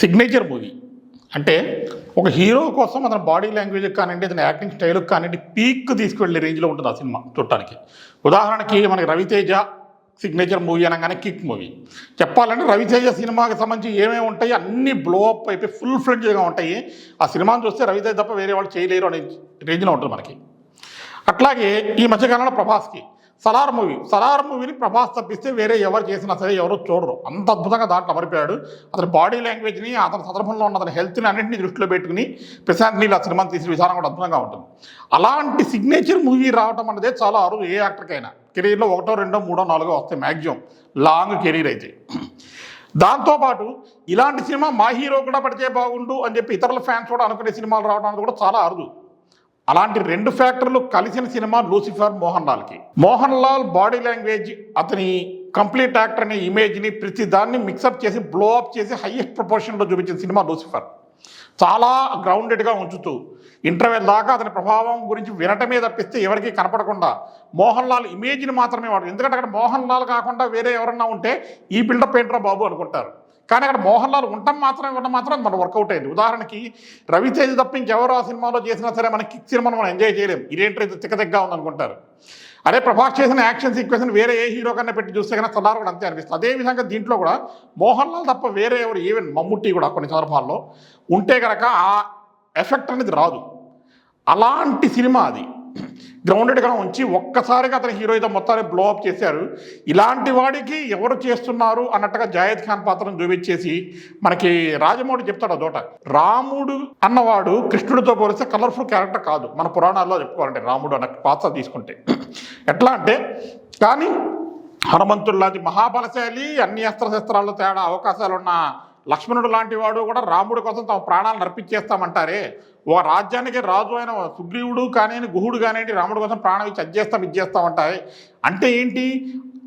Signature movie అంటే ఒక hero కోసం అతని బాడీ లాంగ్వేజ్ కానివ్వండి అతని యాక్టింగ్ స్టైల్ కానివ్వండి పీక్ తీసుకువెళ్ళే రేంజ్లో ఉంటుంది ఆ సినిమా చూడటానికి. ఉదాహరణకి మనకి రవితేజ సిగ్నేచర్ మూవీ అనగానే కిక్ మూవీ చెప్పాలంటే రవితేజ సినిమాకి సంబంధించి ఏమేమి ఉంటాయి అన్ని బ్లోఅప్ అయిపోయి ఫుల్ ఫ్లెడ్జ్గా ఉంటాయి. ఆ సినిమాని చూస్తే రవితేజ తప్ప వేరే వాళ్ళు చేయలేరు అనే రేంజ్లో ఉంటుంది మనకి. అట్లాగే ఈ మధ్యకాలంలో ప్రభాస్కి సలార్ మూవీ. సలార్ మూవీని ప్రభాస్ తప్పిస్తే వేరే ఎవరు చేసినా సరే ఎవరు చూడరు. అంత అద్భుతంగా దాంట్లో అమరిపోయాడు. అతని బాడీ లాంగ్వేజ్ని అతని సందర్భంలో ఉన్న అతని హెల్త్ని అన్నింటినీ దృష్టిలో పెట్టుకుని ప్రశాంత్ నీళ్ళు ఆ సినిమాని తీసిన విధానం కూడా అద్భుతంగా ఉంటుంది. అలాంటి సిగ్నేచర్ మూవీ రావడం అనేది చాలా అరుదు ఏ యాక్టర్కైనా కెరీర్లో ఒకటో రెండో మూడో నాలుగో వస్తాయి మ్యాక్సిమం లాంగ్ కెరీర్ అయితే. దాంతోపాటు ఇలాంటి సినిమా మా హీరో కూడా పడితే బాగుండు అని చెప్పి ఇతరుల ఫ్యాన్స్ కూడా అనుకునే సినిమాలు రావడం అనేది కూడా చాలా అరుదు. అలాంటి రెండు ఫ్యాక్టర్లు కలిసిన సినిమా లూసిఫర్ మోహన్ లాల్కి. మోహన్ లాల్ బాడీ లాంగ్వేజ్ అతని కంప్లీట్ యాక్టర్ అనే ఇమేజ్ని ప్రతి దాన్ని మిక్సప్ చేసి బ్లో అప్ చేసి హైయెస్ట్ ప్రపోర్షన్లో చూపించిన సినిమా లూసిఫర్. చాలా గ్రౌండెడ్గా ఉంచుతూ ఇంటర్వెల్ దాకా అతని ప్రభావం గురించి వినటమే తప్పిస్తే ఎవరికీ కనపడకుండా మోహన్ లాల్ ఇమేజ్ని మాత్రమే వాడు. ఎందుకంటే అక్కడ మోహన్ లాల్ కాకుండా వేరే ఎవరన్నా ఉంటే ఈ బిల్డప్ ఏంట్రా బాబు అనుకుంటారు. కానీ అక్కడ మోహన్ లాల్ ఉండటం మాత్రం ఇవ్వడం మాత్రం మన వర్కౌట్ అయింది. ఉదాహరణకి రవితేజ తప్ప ఇంకెవరు ఆ సినిమాలో చేసినా సరే మన కిక్ సినిమాను మనం ఎంజాయ్ చేయలేం ఇదేంటో ఇది తిక్కదిగ్గా ఉందనుకుంటారు? అదే ప్రభాస్ చేసిన యాక్షన్ సీక్వెన్స్ వేరే ఏ హీరో కన్నా పెట్టి చూస్తే కన్నా సలార్ కూడా అంతే అనిపిస్తుంది. అదేవిధంగా దీంట్లో కూడా మోహన్ లాల్ తప్ప వేరే ఎవరు ఈవెన్ మమ్ముట్టి కూడా కొన్ని సందర్భాల్లో ఉంటే కనుక ఆ ఎఫెక్ట్ అనేది రాదు. అలాంటి సినిమా అది. గ్రౌండెడ్గా ఉంచి ఒక్కసారిగా అతని హీరోయిజం మొత్తాన్ని బ్లో అప్ చేశారు. ఇలాంటి వాడికి ఎవరు చేస్తున్నారు అన్నట్టుగా జాయద్ ఖాన్ పాత్రను చూపించేసి మనకి రాజమౌళి చెప్తాడు అదోట రాముడు అన్నవాడు కృష్ణుడితో పోలిస్తే కలర్ఫుల్ క్యారెక్టర్ కాదు. మన పురాణాల్లో చెప్పుకోవాలంటే రాముడు అన్న పాత్ర తీసుకుంటే. ఎట్లా అంటే కానీ హనుమంతుడు లాంటి మహాబలశాలి అన్ని అస్త్రశస్త్రాల్లో తేడా అవకాశాలు ఉన్న లక్ష్మణుడు లాంటి వాడు కూడా రాముడి కోసం తమ ప్రాణాలను అర్పించేస్తామంటారే. ఓ రాజ్యానికి రాజు అయిన సుగ్రీవుడు కానివ్వండి గుహుడు కానివ్వండి రాముడి కోసం ప్రాణం ఇచ్చి అజ్జేస్తాం ఇచ్చేస్తామంటాయి అంటే ఏంటి?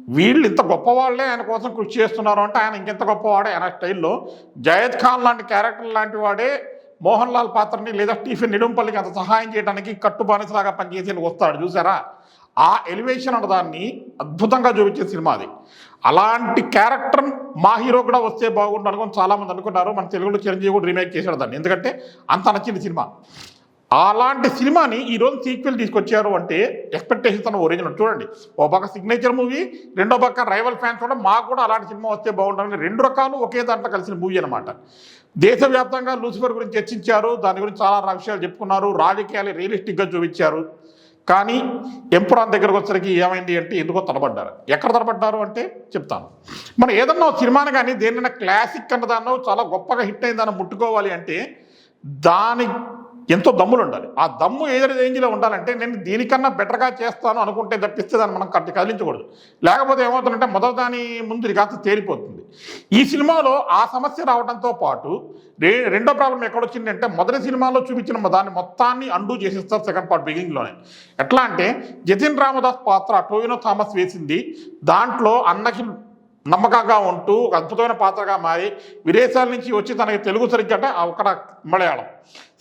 వీళ్ళు ఇంత గొప్పవాళ్ళే ఆయన కోసం కృషి చేస్తున్నారు అంటే ఆయన ఇంకెంత గొప్పవాడే? ఆయన స్టైల్లో జయద్ ఖాన్ లాంటి క్యారెక్టర్ లాంటి వాడే మోహన్ లాల్ పాత్రని లేదా స్టీఫెన్ నిడుంపల్లికి అంత సహాయం చేయడానికి కట్టు బానిసలాగా పనిచేసి వస్తాడు చూసారా? ఆ ఎలివేషన్ అన్న దాన్ని అద్భుతంగా చూపించే సినిమా అది. అలాంటి క్యారెక్టర్ మా హీరో కూడా వస్తే బాగుండు అనుకుని చాలామంది అనుకున్నారు. మన తెలుగులో చిరంజీవి కూడా రీమేక్ చేశాడు దాన్ని. ఎందుకంటే అంత నచ్చింది సినిమా. అలాంటి సినిమాని ఈరోజు సీక్వెల్ తీసుకొచ్చారు అంటే ఎక్స్పెక్టేషన్స్ అన్న ఒరిజినల్ చూడండి. ఓ పక్క సిగ్నేచర్ మూవీ రెండో పక్క రైవల్ ఫ్యాన్స్ కూడా మాకు కూడా అలాంటి సినిమా వస్తే బాగుంటుంది రెండు రకాలు ఒకే దాంట్లో కలిసిన మూవీ అనమాట దేశవ్యాప్తంగా లూసిఫర్ గురించి చర్చించారు. దాని గురించి చాలా విషయాలు చెప్పుకున్నారు. రాజకీయాలు రియలిస్టిక్గా చూపించారు. కానీ ఎంపురాన్ దగ్గరకు వచ్చరికి ఏమైంది అంటే ఎందుకో తడబడ్డారు. ఎక్కడ తడబడ్డారు అంటే చెప్తాను. మనం ఏదన్నా సినిమాని కానీ దేనైనా క్లాసిక్ అన్నదాన్నో చాలా గొప్పగా హిట్ అయిందని ముట్టుకోవాలి అంటే దాని ఎంతో దమ్ములు ఉండాలి ఆ దమ్ము ఏదైనా రేంజ్లో ఉండాలంటే నేను దీనికన్నా బెటర్గా చేస్తాను అనుకుంటే తప్పిస్తే దాన్ని మనం కట్టి కదిలించకూడదు. లేకపోతే ఏమవుతుందంటే మొదటి దాని ముందు ఇది కాస్త తేలిపోతుంది. ఈ సినిమాలో ఆ సమస్య రావడంతో పాటు రే రెండో ప్రాబ్లం ఎక్కడొచ్చిందంటే మొదటి సినిమాలో చూపించిన దాన్ని మొత్తాన్ని అండూ చేసేస్తారు సెకండ్ పార్ట్ బిగినింగ్లోనే ఎట్లా అంటే జతిన్ రామదాస్ పాత్ర టోయినో థామస్ వేసింది దాంట్లో అన్నకి నమ్మకంగా ఉంటూ ఒక అద్భుతమైన పాత్రగా మారి విదేశాల నుంచి వచ్చి తనకి తెలుగు సరిగ్గా అంటే అక్కడ మలయాళం.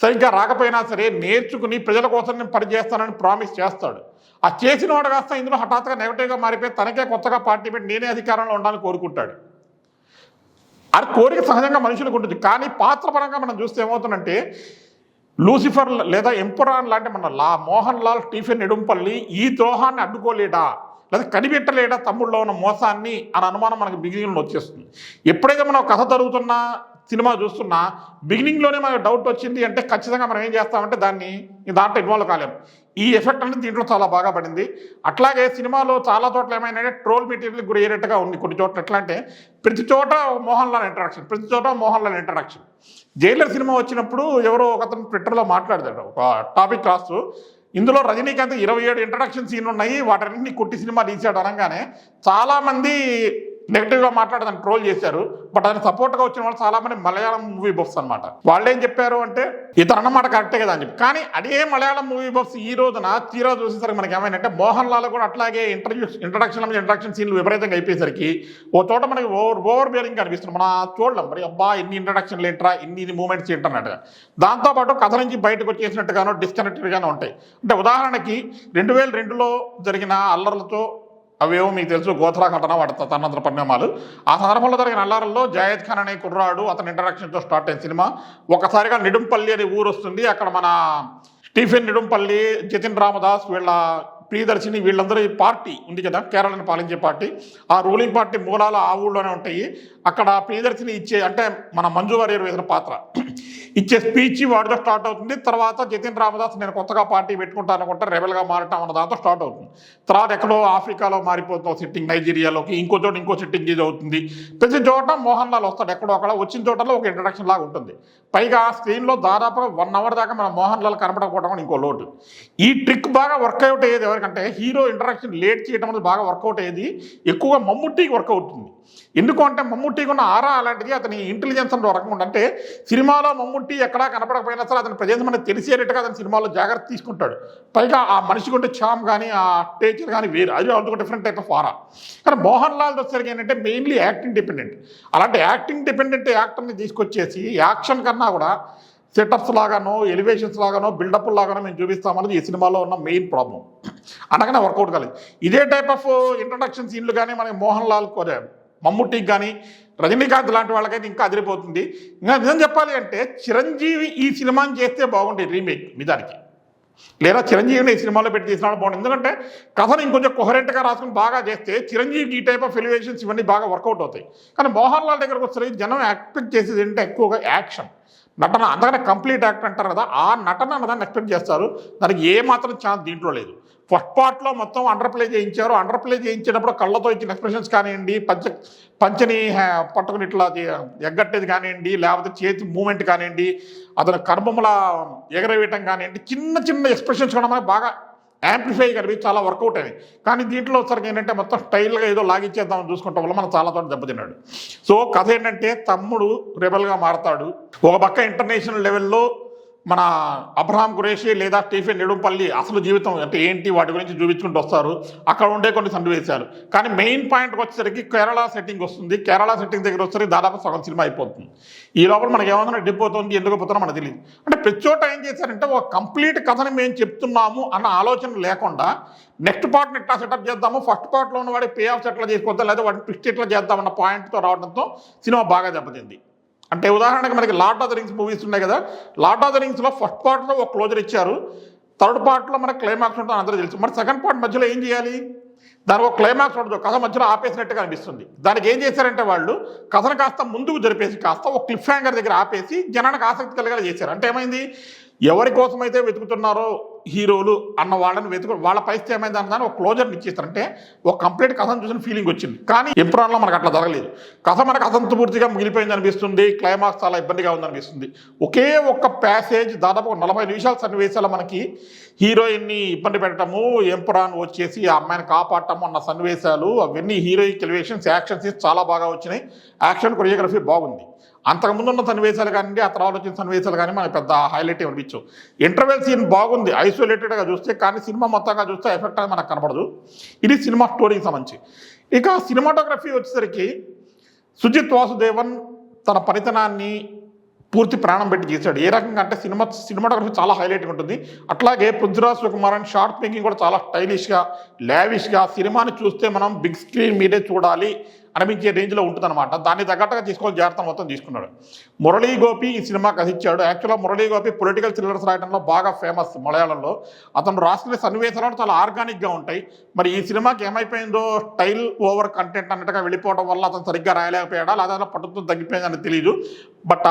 సరిగ్గా రాకపోయినా సరే నేర్చుకుని ప్రజల కోసం నేను పనిచేస్తానని ప్రామిస్ చేస్తాడు. ఆ చేసిన వాడు కాస్త ఇందులో హఠాత్తుగా నెగటివ్గా మారిపోయి తనకే కొత్తగా పార్టీ పెట్టి నేనే అధికారంలో ఉండాలని కోరుకుంటాడు. అది కోరిక సహజంగా మనుషులకు ఉంటుంది. కానీ పాత్రపరంగా మనం చూస్తే ఏమవుతుందంటే లూసిఫర్ లేదా ఎంపురాన్ లాంటి మన లా మోహన్ లాల్ స్టీఫెన్ నెడుంపల్లి ఈ ద్రోహాన్ని అడ్డుకోలేడా? లేదా కనిపెట్టలేడా తమ్ముళ్ళలో ఉన్న మోసాన్ని అని అనుమానం మనకి బిగినింగ్లో వచ్చేస్తుంది. ఎప్పుడైతే మనం కథ జరుగుతున్న సినిమా చూస్తున్నా బిగినింగ్లోనే మనకు డౌట్ వచ్చింది అంటే ఖచ్చితంగా మనం ఏం చేస్తామంటే దాన్ని దాంట్లో ఇన్వాల్వ్ కాలేము. ఈ ఎఫెక్ట్ అనేది దీంట్లో చాలా బాగా పడింది. అట్లాగే సినిమాలో చాలా చోట్ల ఏమైనా ట్రోల్ మెటీరియల్ గురి అయ్యేటట్టుగా ఉంది. కొన్ని చోట్ల ఎట్లా అంటే ప్రతి చోట మోహన్ లాల్ ఇంటరాక్షన్ ప్రతి చోట Mohan Lal interaction Jailer cinema వచ్చినప్పుడు ఎవరో ఒకతను ట్విట్టర్లో మాట్లాడతాడు. ఒక టాపిక్ రాస్తూ ఇందులో రజనీకాంత్ ఇరవై ఏడు ఇంట్రడక్షన్ సీన్లు ఉన్నాయి. వాటన్నింటినీ కొట్టి సినిమా తీసాడు అనగానే చాలామంది నెగిటివ్గా మాట్లాడదని ట్రోల్ చేశారు. బట్ ఆయన సపోర్ట్గా వచ్చిన వాళ్ళు చాలామంది మలయాళం మూవీ బఫ్స్ అనమాట వాళ్ళు ఏం చెప్పారు అంటే ఇతను అన్నమాట కరెక్టే కదా అని చెప్పి. కానీ అదే మలయాళం మూవీ బఫ్స్ ఈ రోజున తీరా చూసేసరికి మనకి ఏమైందంటే మోహన్ లాల్ కూడా అట్లాగే ఇంటర్వ్యూ ఇంట్రడక్షన్ ఇంట్రడక్షన్ సీన్లు విపరీతంగా అయిపోయేసరికి ఓ చోట మనకి ఓవర్ ఓవర్ బేరింగ్ కనిపిస్తుంది. మన చూడలేం. మరి అబ్బా ఇన్ని ఇంట్రడక్షన్లు ఏంట్రా? ఇన్ని మూమెంట్స్ ఏంటన్నట్టుగా దాంతోపాటు కథ నుంచి బయటకు వచ్చేసినట్టుగానో డిస్కనెక్టెడ్గానో ఉంటాయి. అంటే ఉదాహరణకి రెండు వేల రెండులో జరిగిన అల్లర్లతో అవేవో మీకు తెలుసు గోత్ర ఘటన వాటి తదనంతర పరిణామాలు. ఆ సందర్భంలో జరిగిన అల్లారంలో జాయద్ ఖాన్ అనే కుర్రాడు అతని ఇంటరాక్షన్తో స్టార్ట్ అయిన సినిమా. ఒకసారిగా నిడుంపల్లి అనే ఊరు వస్తుంది అక్కడ మన స్టీఫెన్ నిడుంపల్లి జతిన్ రామదాస్ వీళ్ళ ప్రియదర్శిని వీళ్ళందరూ ఈ పార్టీ ఉంది కదా కేరళను పాలించే పార్టీ. ఆ రూలింగ్ పార్టీ మూలాలు ఆ ఊళ్ళోనే ఉంటాయి. అక్కడ ప్రియదర్శిని ఇచ్చే అంటే మన మంజు వారియర్ వేసిన పాత్ర. ఇచ్చే స్పీచ్ వాడితో స్టార్ట్ అవుతుంది. తర్వాత జతిన్ రామదాస్ నేను కొత్తగా పార్టీ పెట్టుకుంటాను అనుకుంటా రెబల్గా మారటం అన్న దాంతో స్టార్ట్ అవుతుంది. తర్వాత ఎక్కడో ఆఫ్రికాలో మారిపోతాం సిట్టింగ్ నైజీరియాలోకి ఇంకో చోట ఇంకో సిట్టింగ్ ఇది అవుతుంది. ప్రతి చోట మోహన్ లాల్ వస్తాడు. ఎక్కడో అక్కడ వచ్చిన చోటలో ఒక ఇంట్రడక్షన్ లాగా ఉంటుంది. పైగా ఆ స్క్రీన్లో దాదాపుగా వన్ అవర్ దాకా మన మోహన్ లాల్ కనపడకపోవడం ఇంకో లోటు. ఈ ట్రిక్ బాగా వర్కౌట్ అయ్యేది కంటే హీరో ఇంటరాక్షన్ లేట్ చేయడం వల్ల బాగా వర్కౌట్ అయ్యేది. ఎక్కువగా మమ్ముట్టికి వర్కౌట్ అవుతుంది ఎందుకు అంటే మమ్ముట్టికి ఉన్న ఆరా అలాంటిది అతని ఇంటెలిజెన్స్ అంటే రకంగా అంటే సినిమాలో మమ్ముట్టి ఎక్కడా కనపడకపోయినా సరే అతని ప్రజెన్స్ మనకి తెలిసేటట్టుగా అతని సినిమాలో జాగ్రత్త తీసుకుంటాడు. పైగా ఆ మనిషికి ఉంటే ఛామ్ కానీ ఆ టేచర్ కానీ వేరు. అది ఒక డిఫరెంట్ టైప్ ఆఫ్ ఆరా కానీ మోహన్ లాల్ వచ్చేసరికి ఏంటంటే మెయిన్లీ యాక్టింగ్ డిపెండెంట్ అలాంటి యాక్టింగ్ డిపెండెంట్ యాక్టర్ని తీసుకొచ్చేసి యాక్షన్ కన్నా కూడా సెటప్స్ లాగానో ఎలివేషన్స్ లాగానో బిల్డప్ లాగానో మేము చూపిస్తామన్నది ఈ సినిమాలో ఉన్న మెయిన్ ప్రాబ్లం అనగానే వర్కౌట్ కాలేదు. ఇదే టైప్ ఆఫ్ ఇంట్రడక్షన్ సీన్లు కానీ మనకి మోహన్ లాల్ కోరే మమ్ముట్టికి కానీ రజనీకాంత్ లాంటి వాళ్ళకైతే ఇంకా అదిరిపోతుంది. ఇంకా నిజం చెప్పాలి అంటే చిరంజీవి ఈ సినిమాని చేస్తే బాగుంటుంది రీమేక్ నిజానికి. లేదా చిరంజీవిని ఈ సినిమాలో పెట్టి తీసినా బాగుంటుంది ఎందుకంటే కథను ఇంకొంచెం కొహరెంట్గా రాసుకుని బాగా చేస్తే చిరంజీవికి ఈ టైప్ ఆఫ్ ఎలివేషన్స్ ఇవన్నీ బాగా వర్కౌట్ అవుతాయి. కానీ మోహన్ లాల్ దగ్గరకు వచ్చేసరికి జనం ఎక్స్పెక్ట్ చేసేది ఏంటంటే ఎక్కువగా యాక్షన్ నటన అందుకనే కంప్లీట్ యాక్ట్ అంటారు కదా ఆ నటన అన్నదాన్ని ఎక్స్పెక్ట్ చేస్తారు. దానికి ఏ మాత్రం ఛాన్స్ దీంట్లో లేదు. ఫస్ట్ పార్ట్లో మొత్తం అండర్ ప్లే చేయించారు. అండర్ ప్లే కళ్ళతో ఇచ్చిన ఎక్స్ప్రెషన్స్ కానివ్వండి పంచ పంచని హ్యా- పట్టుకుని ఇట్లా ఎగ్గట్టేది కానివ్వండి లేకపోతే చేతి మూమెంట్ కానివ్వండి అతను కర్మముల ఎగరవేయటం కానివ్వండి చిన్న చిన్న ఎక్స్ప్రెషన్స్ కూడా మనకు బాగా యాంప్లిఫై కలిపి చాలా వర్కౌట్ అయినాయి కానీ దీంట్లో ఒకసారి ఏంటంటే మొత్తం స్టైల్గా ఏదో లాగిచ్చేద్దామని చూసుకుంటాం వల్ల మనం చాలా తోట దెబ్బతిన్నాడు. సో కథ ఏంటంటే తమ్ముడు రెబల్గా మారతాడు. ఒక పక్క ఇంటర్నేషనల్ లెవెల్లో మన అబ్రహాం కురేషి లేదా స్టీఫెన్ నెడుంపల్లి అసలు జీవితం అంటే ఏంటి? వాటి గురించి చూపించుకుంటూ వస్తారు. అక్కడ ఉండే కొన్ని సన్నివేశాలు కానీ మెయిన్ పాయింట్కి వచ్చేసరికి కేరళ సెట్టింగ్ వస్తుంది. కేరళ సెట్టింగ్ దగ్గర వచ్చేసరికి దాదాపు సగం సినిమా అయిపోతుంది. ఈ లోపల మనకి ఏమైనా డిపోతుంది ఎందుకు పోతుందో మనకు తెలియదు అంటే ప్రతి చోట ఏం చేశారంటే ఒక కంప్లీట్ కథని మేము చెప్తున్నాము అన్న ఆలోచన లేకుండా నెక్స్ట్ పార్ట్ని ఎట్లా సెటప్ చేద్దాము ఫస్ట్ పార్ట్లో ఉన్న వాడి పే ఆఫ్ ఎట్లా చేసుకోవద్దాం లేదా వాడిని ట్విస్ట్ ఎట్లా చేద్దామన్న పాయింట్తో రావడంతో సినిమా బాగా దెబ్బతింది. అంటే ఉదాహరణకి మనకి Lord of the Rings movies ఉన్నాయి కదా. లార్డ్ ఆఫ్ ద రింగ్స్లో ఫస్ట్ పార్ట్లో ఒక క్లోజర్ ఇచ్చారు. థర్డ్ పార్ట్లో మనకు క్లైమాక్స్ ఉంటుంది అందరూ తెలుసు. మరి సెకండ్ పార్ట్ మధ్యలో ఏం చేయాలి? దానికి ఒక క్లైమాక్స్ ఉండదు కథ మధ్యలో ఆపేసినట్టుగా అనిపిస్తుంది. దానికి ఏం చేశారంటే వాళ్ళు కథను కాస్త ముందుకు జరిపేసి కాస్త ఒక క్లిఫ్ హ్యాంగర్ దగ్గర ఆపేసి జనానికి ఆసక్తి కలిగేలా చేశారు. అంటే ఏమైంది? ఎవరి కోసమైతే వెతుకుతున్నారో హీరోలు అన్న వాళ్ళని వెతుకు వాళ్ళ పరిస్థితి ఏమైంది అన్నదాన్ని ఒక క్లోజర్ని ఇచ్చేస్తారంటే ఒక కంప్లీట్ కథను చూసిన ఫీలింగ్ వచ్చింది. కానీ ఎప్పుడన్నా మనకు అట్లా జరగలేదు. కథ మనకు అసంతపూర్తిగా మిగిలిపోయింది అనిపిస్తుంది క్లైమాక్స్ చాలా ఇబ్బందిగా ఉందనిపిస్తుంది ఒకే ఒక్క ప్యాసేజ్ దాదాపు ఒక నలభై నిమిషాల సన్నివేశాలు మనకి హీరోయిన్ని ఇబ్బంది పెట్టడము ఎంపురాన్ వచ్చేసి ఆ అమ్మాయిని కాపాడటము అన్న సన్నివేశాలు అవన్నీ హీరోయిక్ ఎలివేషన్స్ యాక్షన్ సీన్స్ చాలా బాగా వచ్చినాయి. యాక్షన్ కొరియోగ్రఫీ బాగుంది. అంతకుముందు ఉన్న సన్నివేశాలు కానివ్వండి ఆ తర్వాత వచ్చిన సన్నివేశాలు కానీ మనకు పెద్ద హైలైట్ అనిపించవు ఇంటర్వెల్ సీన్ బాగుంది ఐసోలేటెడ్గా చూస్తే కానీ సినిమా మొత్తంగా చూస్తే ఎఫెక్ట్ అనేది మనకు కనపడదు ఇది సినిమా స్టోరీకి సంబంధించి. ఇక సినిమాటోగ్రఫీ వచ్చేసరికి సుజిత్ వాసుదేవన్ తన పనితనాన్ని పూర్తి ప్రాణం పెట్టి చేశాడు. ఏ రకంగా అంటే సినిమా సినిమాటోగ్రఫీ చాలా హైలైట్గా ఉంటుంది. అట్లాగే పృథ్వీరాజ్ అండ్ షార్ట్ మేకింగ్ కూడా చాలా స్టైలిష్గా లావిష్గా సినిమాని చూస్తే మనం బిగ్ స్క్రీన్ మీదే చూడాలి. అనిపించే రేంజ్లో ఉంటుందన్నమాట. దాన్ని తగ్గట్టుగా తీసుకోవాలి జాగ్రత్త మొత్తం తీసుకున్నాడు. మురళీ గోపి ఈ cinema కథించాడు actually Murali Gopy political thrillers రాయడంలో బాగా ఫేమస్ మలయాళంలో. అతను రాసిన సన్నివేశాలు చాలా ఆర్గానిక్గా ఉంటాయి. మరి ఈ సినిమాకి ఏమైపోయిందో స్టైల్ ఓవర్ కంటెంట్ అన్నట్టుగా వెళ్ళిపోవడం వల్ల అతను సరిగ్గా రాయలేకపోయాడా? లేదా పట్టుతో తగ్గిపోయిందని తెలియదు బట్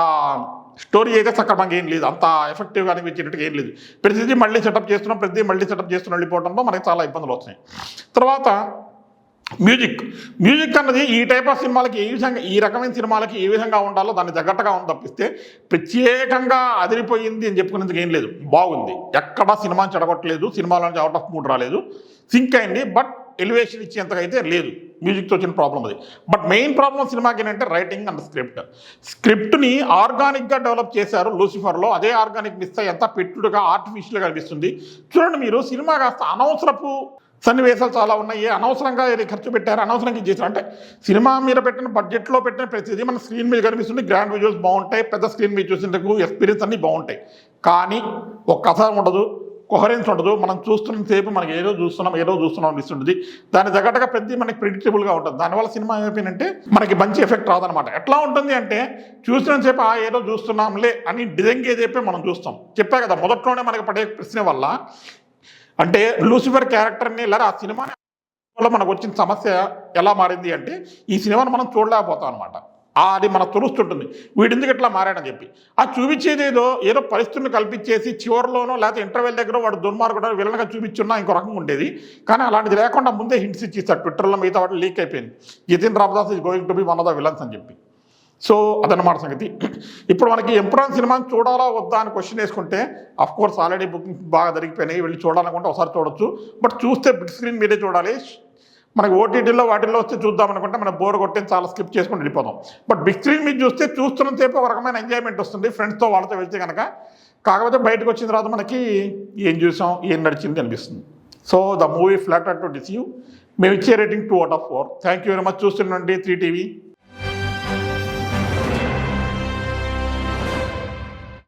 స్టోరీ అయితే సక్రమంగా ఏం లేదు. అంత ఎఫెక్టివ్గా అనిపించేటట్టుగా ఏం లేదు. ప్రతిదీ మళ్ళీ సెటప్ చేస్తున్నాం. ప్రతిదీ మళ్ళీ సెటప్ చేస్తున్న. వెళ్ళిపోవడంలో మనకి చాలా ఇబ్బందులు వస్తున్నాయి. తర్వాత మ్యూజిక్. మ్యూజిక్ అన్నది ఈ టైప్ ఆఫ్ సినిమాలకి ఏ విధంగా ఈ రకమైన సినిమాలకి ఏ విధంగా ఉండాలో దాన్ని తగ్గట్టుగా ఉంది తప్పిస్తే ప్రత్యేకంగా అదిరిపోయింది అని చెప్పుకునేందుకు ఏం లేదు. బాగుంది. ఎక్కడ సినిమా చెడగొట్టలేదు సినిమాలో నుంచి అవుట్ ఆఫ్ మూడ్ రాలేదు. సింక్ అయింది బట్ ఎలివేషన్ ఇచ్చేంతగా అయితే లేదు. మ్యూజిక్తో వచ్చిన ప్రాబ్లం అది. బట్ మెయిన్ ప్రాబ్లం సినిమాకి ఏంటంటే రైటింగ్ అండ్ స్క్రిప్ట్ స్క్రిప్ట్ని ఆర్గానిక్గా డెవలప్ చేశారు లూసిఫర్లో అదే ఆర్గానిక్ మిస్ అయ్యి ఎంత పెట్టుడుగా ఆర్టిఫిషియల్గా అనిపిస్తుంది చూడండి మీరు సినిమా కాస్త అనవసరపు సన్నివేశాలు చాలా ఉన్నాయి. అనవసరంగా ఇది ఖర్చు పెట్టారు అనవసరంగా ఇది చేశారు. అంటే సినిమా మీద పెట్టిన బడ్జెట్లో పెట్టిన ప్రతిదీ మన స్క్రీన్ మీద కనిపిస్తుంది. గ్రాండ్ విజువల్స్ బాగుంటాయి పెద్ద స్క్రీన్ మీద చూసినందుకు ఎక్స్పీరియన్స్ అన్నీ బాగుంటాయి. కానీ ఒక కథ ఉండదు కొహరెన్స్ ఉండదు. మనం చూస్తున్న సేపు మనకి ఏదో చూస్తున్నాం ఏదో చూస్తున్నాం అనిపిస్తుంది దాని తగ్గట్టుగా ప్రతి మనకి ప్రిడిక్టబుల్గా ఉంటుంది. దానివల్ల సినిమా ఏమైపోయిందంటే మనకి మంచి ఎఫెక్ట్ రాదనమాట ఎట్లా ఉంటుంది అంటే చూసిన సేపు ఆ ఏదో చూస్తున్నాంలే అని డిజైన్గా చెప్పి మనం చూస్తాం. చెప్పా కదా మొదట్లోనే మనకి పడే ప్రశ్న వల్ల అంటే లూసిఫర్ క్యారెక్టర్ని లేదా ఆ సినిమా వల్ల మనకు వచ్చిన సమస్య ఎలా మారింది అంటే ఈ సినిమాను మనం చూడలేకపోతాం అనమాట అది మనకు తెలుస్తుంటుంది. వీడెందుకు ఇట్లా మారాడని చెప్పి. ఆ చూపించేది ఏదో ఏదో పరిస్థితులను కల్పించేసి చివరిలోనో లేకపోతే ఇంటర్వెల్ దగ్గర వాడు దుర్మార్గుడు విలన్గా చూపించున్నా ఇంకో రకంగా ఉండేది. కానీ అలాంటిది లేకుండా ముందే హింట్స్ ఇచ్చేస్తారు ట్విట్టర్లో మిగతా వాటి లీక్ అయిపోయింది. Jithin Ramdas is going to be one of the villains అని చెప్పి. సో అదన్నమాట సంగతి. ఇప్పుడు మనకి ఎంప్రాన్ సినిమాని చూడాలా వద్దా అని క్వశ్చన్ వేసుకుంటే అఫ్ కోర్స్ ఆల్రెడీ బుకింగ్ బాగా జరిగిపోయినాయి వెళ్ళి చూడాలనుకుంటే ఒకసారి చూడొచ్చు. బట్ చూస్తే బిగ్ స్క్రీన్ మీదే చూడాలి. మనకి ఓటీటీలో వాటిల్లో వస్తే చూద్దాం అనుకుంటే మనం బోర్ కొట్టి చాలా స్కిప్ చేసుకుని వెళ్ళిపోతాం. బట్ బిగ్ స్క్రీన్ మీద చూస్తే చూస్తున్నంతసేపు ఒక రకమైన ఎంజాయ్మెంట్ వస్తుంది ఫ్రెండ్స్తో వాళ్ళతో వెళ్తే కనుక కాకపోతే బయటకు వచ్చిన తర్వాత మనకి ఏం చూసాం ఏం నడిచింది అనిపిస్తుంది. So the movie flat to deceive మేము ఇచ్చే rating two out of four thank you very much చూస్తుండండి three TV.